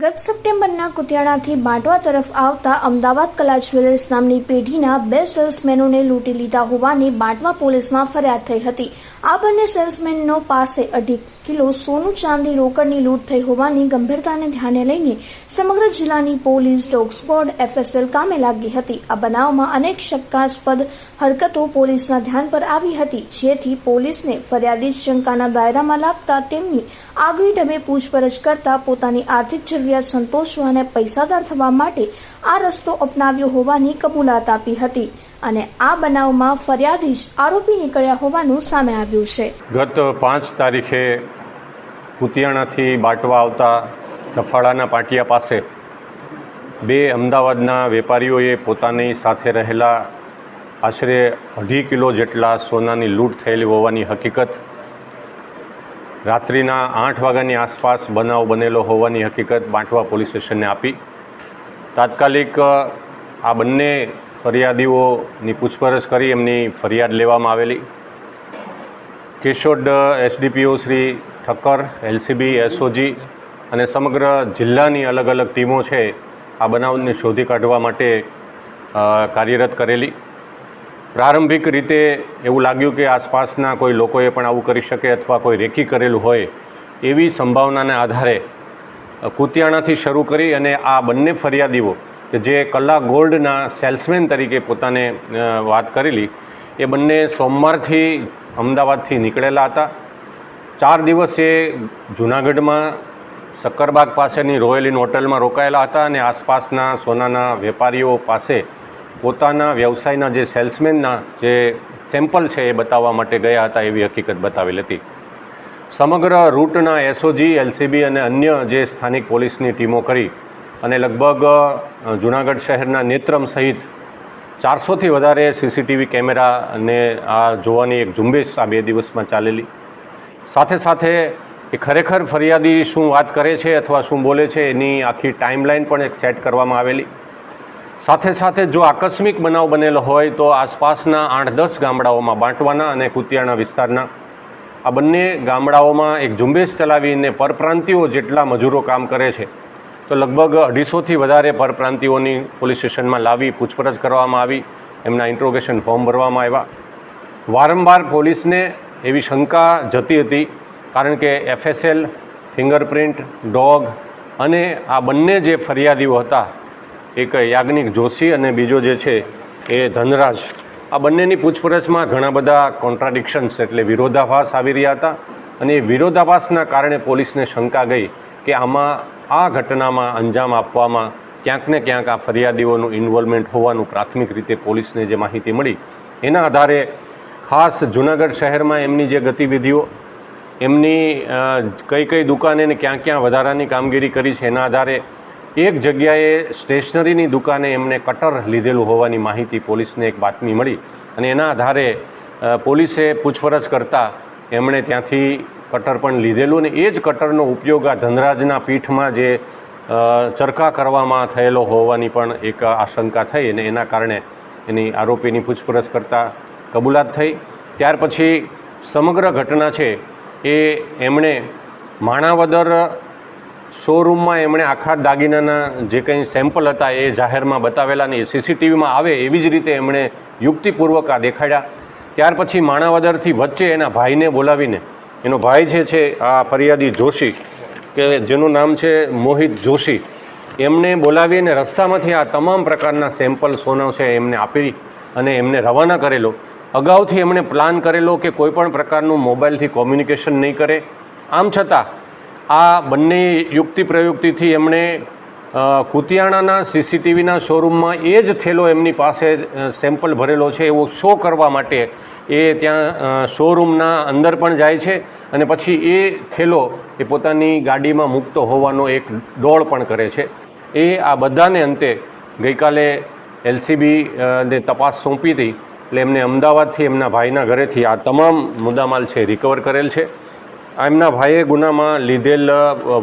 ગત સપ્ટેમ્બરના કુતિયાણાથી બાંટવા તરફ આવતા અમદાવાદ કલા જ્વેલર્સ નામની પેઢીના બે સેલ્સમેનોને લૂંટી લીધા હોવાની બાંટવા પોલીસમાં ફરિયાદ થઈ હતી. આ બંને સેલ્સમેનનો પાસે અઢી કિલો સોનું ચાંદી રોકડની લૂંટ થઈ હોવાની ગંભીરતાને ધ્યાને લઈને સમગ્ર જિલ્લાની પોલીસ ડોગ સ્ક્વોડ એફએસએલ કામે લાગી હતી. આ બનાવમાં અનેક શંકાસ્પદ હરકતો પોલીસના ધ્યાન પર આવી હતી, જેથી પોલીસને ફરિયાદી શંકાના દાયરામાં લાગતા તેમની આગવી ઢબે પૂછપરછ કરતા પોતાની આર્થિક જરૂરિયાત સંતોષવા અને પૈસાદાર થવા માટે આ રસ્તો અપનાવ્યો હોવાની કબૂલાત આપી હતી અને આ બનાવમાં ફરિયાદી આરોપી નીકળ્યા હોવાનું સામે આવ્યું છે. ગત પાંચ તારીખે કુતિયાણાથી બાટવા આવતા રફાળાના પાટિયા પાસે બે અમદાવાદના વેપારીઓએ પોતાની સાથે રહેલા આશરે અઢી કિલો જેટલા સોનાની લૂંટ થયેલી હોવાની હકીકત, રાત્રિના આઠ વાગ્યાની આસપાસ બનાવ બનેલો હોવાની હકીકત બાંટવા પોલીસ સ્ટેશનને આપી. તાત્કાલિક આ બંને ફરિયાદીઓની પૂછપરછ કરી એમની ફરિયાદ લેવામાં આવેલી. Keshod SDPO Shri Thakkar, LCB, SOG અને સમગ્ર જિલ્લાની અલગ અલગ ટીમો છે આ બનાવને શોધી કાઢવા માટે કાર્યરત કરેલી. પ્રારંભિક રીતે એવું લાગ્યું કે આસપાસના કોઈ લોકોએ પણ આવું કરી શકે અથવા કોઈ રેકી કરેલું હોય એવી સંભાવનાને આધારે કુતિયાણાથી શરૂ કરી અને આ બંને ફરિયાદીઓ કે જે કલા ગોલ્ડના સેલ્સમેન તરીકે પોતાને વાત કરેલી, એ બંને સોમવારથી અમદાવાદથી નીકળેલા હતા. ચાર દિવસ એ જૂનાગઢમાં સક્કરબાગ પાસેની રોયલ ઇન હોટલમાં રોકાયેલા હતા અને આસપાસના સોનાના વેપારીઓ પાસે પોતાના વ્યવસાયના જે સેલ્સમેનના જે સેમ્પલ છે એ બતાવવા માટે ગયા હતા એવી હકીકત બતાવેલ હતી. સમગ્ર રૂટના એસઓજી એલસીબી અને અન્ય જે સ્થાનિક પોલીસની ટીમો કરી અને લગભગ જૂનાગઢ શહેરના નેત્રમ સહિત ચારસોથી વધારે સીસીટીવી કેમેરાને આ જોવાની એક ઝુંબેશ આ બે દિવસમાં ચાલેલી. સાથે સાથે એ ખરેખર ફરિયાદી શું વાત કરે છે અથવા શું બોલે છે એની આખી ટાઈમલાઈન પણ એક સેટ કરવામાં આવેલી. સાથે સાથે જો આકસ્મિક બનાવ બનેલો હોય તો આસપાસના આઠ દસ ગામડાઓમાં બાંટવાના અને કુતિયાણા વિસ્તારના. આ બંને ગામડાઓમાં એક ઝુંબેશ ચલાવીને પરપ્રાંતિઓ જેટલા મજૂરો કામ કરે છે, તો લગભગ અઢીસોથી વધારે પરપ્રાંતિઓની પોલીસ સ્ટેશનમાં લાવી પૂછપરછ કરવામાં આવી, એમના ઇન્ટ્રોગેશન ફોર્મ ભરવામાં આવ્યા. વારંવાર પોલીસને એવી શંકા જતી હતી, કારણ કે એફએસએલ ફિંગરપ્રિન્ટ, ડોગ અને આ બંને જે ફરિયાદીઓ હતા, એક યાજ્ઞિક જોશી અને બીજો જે છે એ ધનરાજ, આ બંનેની પૂછપરછમાં ઘણા બધા કોન્ટ્રાડિક્શન્સ એટલે વિરોધાભાસ આવી રહ્યા હતા અને એ વિરોધાભાસના કારણે પોલીસને શંકા ગઈ કે આમાં આ ઘટનામાં અંજામ આપવામાં ક્યાંક ને ક્યાંક આ ફરિયાદીઓનું ઇન્વોલ્વમેન્ટ હોવાનું પ્રાથમિક રીતે પોલીસને જે માહિતી મળી, એના આધારે ખાસ જૂનાગઢ શહેરમાં એમની જે ગતિવિધિઓ, એમની કઈ કઈ દુકાને ક્યાં ક્યાં વધારાની કામગીરી કરી છે એના આધારે એક જગ્યાએ સ્ટેશનરીની દુકાને એમને કટર લીધેલું હોવાની માહિતી પોલીસને એક બાતમી મળી અને એના આધારે પોલીસે પૂછપરછ કરતાં એમણે ત્યાંથી કટર પણ લીધેલું અને એ જ કટરનો ઉપયોગ આ ધનરાજના પીઠમાં જે ચરખા કરવામાં થયેલો હોવાની પણ એક આશંકા થઈ અને એના કારણે એની આરોપીની પૂછપરછ કરતાં કબૂલાત થઈ. ત્યાર પછી સમગ્ર ઘટના છે એ એમણે માણાવદર શોરૂમમાં એમણે આખા દાગીનાના જે કંઈ સેમ્પલ હતા એ જાહેરમાં બતાવેલા નહીં સીસીટીવીમાં આવે એવી જ રીતે એમણે યુક્તિપૂર્વક આ દેખાડ્યા. ત્યાર પછી માણાવદરથી વચ્ચે એના ભાઈને બોલાવીને, એનો ભાઈ જે છે આ ફરિયાદી જોશી, કે જેનું નામ છે મોહિત જોશી, એમને બોલાવીને રસ્તામાંથી આ તમામ પ્રકારના સેમ્પલ સોના છે એમને આપી અને એમને રવાના કરેલો. અગાઉથી એમણે પ્લાન કરેલો કે કોઈ પણ પ્રકારનું મોબાઈલથી કોમ્યુનિકેશન નહીં કરે. આમ છતાં, આ બંને યુક્તિ પ્રયુક્તિથી એમણે કુતિયાણાના સીસીટીવીના શોરૂમમાં એ જ થેલો એમની પાસે સેમ્પલ ભરેલો છે એવો શો કરવા માટે એ ત્યાં શોરૂમના અંદર પણ જાય છે અને પછી એ થેલો એ પોતાની ગાડીમાં મૂકતો હોવાનો એક ડોળ પણ કરે છે. એ આ બધાને અંતે ગઈકાલે એલસીબી ને તપાસ સોંપી હતી. એટલે એમને અમદાવાદથી એમના ભાઈના ઘરેથી આ તમામ મુદ્દામાલ છે રિકવર કરેલ છે. એમના ભાઈએ ગુનામાં લીધેલ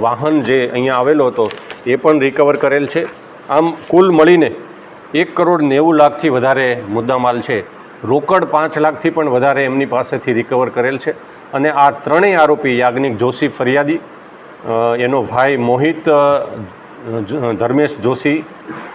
વાહન જે અહીંયા આવેલો હતો એ પણ રિકવર કરેલ છે. આમ કુલ મળીને એક કરોડ નેવું લાખથી વધારે મુદ્દામાલ છે. રોકડ પાંચ લાખથી પણ વધારે એમની પાસેથી રિકવર કરેલ છે. અને આ ત્રણેય આરોપી યાજ્ઞિક જોશી ફરિયાદી એનો ભાઈ મોહિત ધર્મેશ જોશી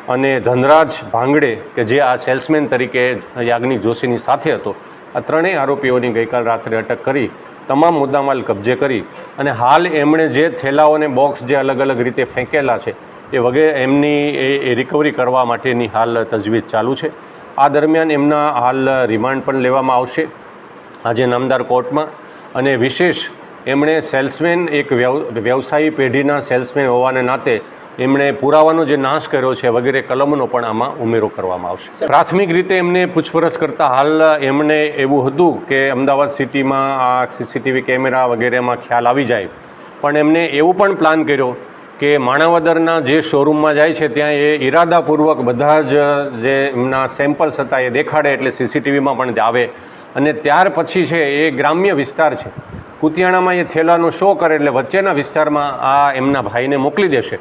અને ધનરાજ ભાંગડે, કે જે આ સેલ્સમેન તરીકે યાજ્ઞિક જોશીની સાથે હતો, આ ત્રણેય આરોપીઓની ગઈકાલ રાત્રે અટક કરી, તમામ મુદ્દામાલ કબજે કરી અને હાલ એમણે જે થેલાઓને બોક્સ જે અલગ અલગ રીતે ફેંકેલા છે, એ વગેરે એમની એ રિકવરી કરવા માટેની હાલ તજવીજ ચાલુ છે. આ દરમિયાન એમના હાલ રિમાન્ડ પણ લેવામાં આવશે. આજે નામદાર કોર્ટમાં અને વિશેષ એમણે સેલ્સમેન એક વ્યવ, વ્યવસાયી પેઢીના સેલ્સમેન હોવાને નાતે એમણે પુરાવાનો જે નાશ કર્યો છે વગેરે કલમનો પણ આમાં ઉમેરો કરવામાં આવશે. પ્રાથમિક રીતે એમને પૂછપરછ કરતાં હાલ એમણે એવું હતું કે અમદાવાદ સિટીમાં આ સીસીટીવી કેમેરા વગેરેમાં ખ્યાલ આવી જાય. પણ એમને એવું પણ પ્લાન કર્યો કે માણાવદરના જે શોરૂમમાં જાય છે ત્યાં એ ઈરાદાપૂર્વક બધા જ જે એમના સેમ્પલ્સ હતા એ દેખાડે એટલે સીસીટીવીમાં પણ આવે. અને ત્યાર પછી છે એ ગ્રામ્ય વિસ્તાર છે. કુતિયાણામાં એ થેલાનો શો કરે એટલે વચ્ચેના વિસ્તારમાં આ એમના ભાઈને મોકલી દેશે.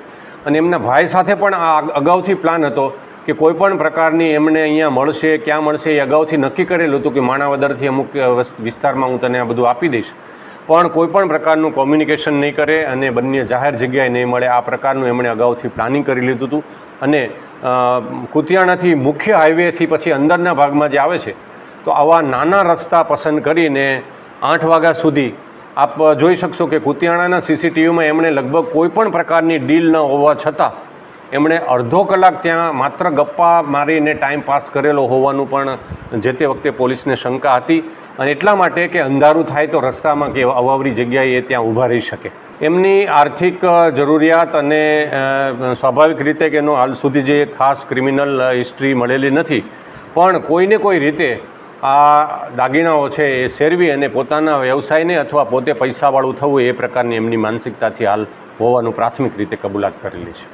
અને એમના ભાઈ સાથે પણ આ અગાઉથી પ્લાન હતો કે કોઈ પણ પ્રકારની એમને અહીંયા મળશે, ક્યાં મળશે એ અગાઉથી નક્કી કરેલું હતું કે માણાવદરથી અમુક વિસ્તારમાં હું તને આ બધું આપી દઈશ. પણ કોઈ પણ પ્રકારનું કોમ્યુનિકેશન નહીં કરે અને બંને જાહેર જગ્યાએ નહીં મળે. આ પ્રકારનું એમણે અગાઉથી પ્લાનિંગ કરી લીધું હતું. અને કુતિયાણાથી મુખ્ય હાઈવેથી પછી અંદરના ભાગમાં જે આવે છે, તો આવા નાના રસ્તા પસંદ કરીને આઠ વાગ્યા સુધી આપ જોઈ શકશો કે કુતિયાણાના સીસીટીવીમાં એમણે લગભગ કોઈ પણ પ્રકારની ડીલ ન હોવા છતાં એમણે અડધો કલાક ત્યાં માત્ર ગપ્પા મારીને ટાઈમ પાસ કરેલો હોવાનું પણ જે તે વખતે પોલીસને શંકા હતી અને એટલા માટે કે અંધારું થાય તો રસ્તામાં કે અવાવરી જગ્યાએ ત્યાં ઊભા રહી શકે. એમની આર્થિક જરૂરિયાત અને સ્વાભાવિક રીતે કે એનો હાલ સુધી જે ખાસ ક્રિમિનલ હિસ્ટ્રી મળેલી નથી, પણ કોઈને કોઈ રીતે આ દાગીનાઓ છે એ શેરવી અને પોતાના વ્યવસાયને અથવા પોતે પૈસાવાળું થવું એ પ્રકારની એમની માનસિકતાથી હાલ હોવાનું પ્રાથમિક રીતે કબૂલાત કરેલી છે.